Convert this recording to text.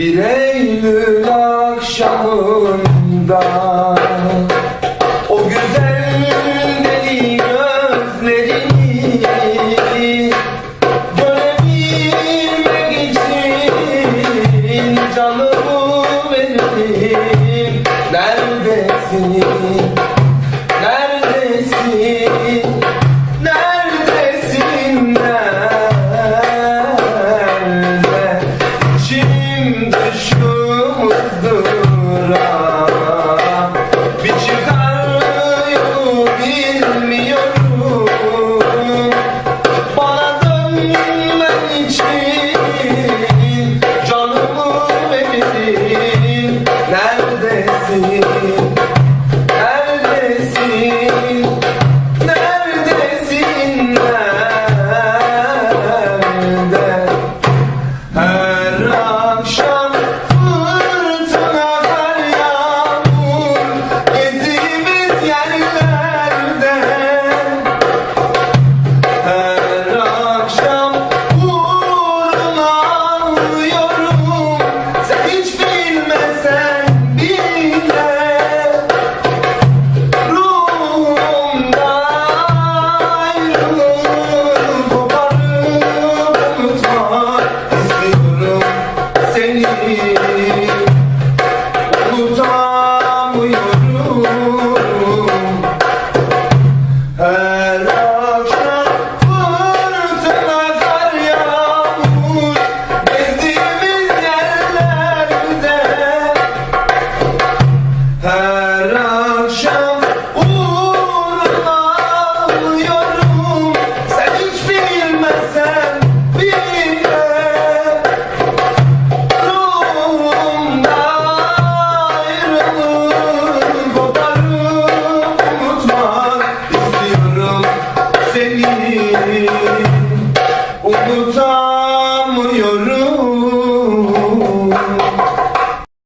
Bir Eylül akşamında O güzel deli gözlerini Görebilmek için Canımı benim Neredesin? bizim dışımızdır. রে seni. Unutamıyorum.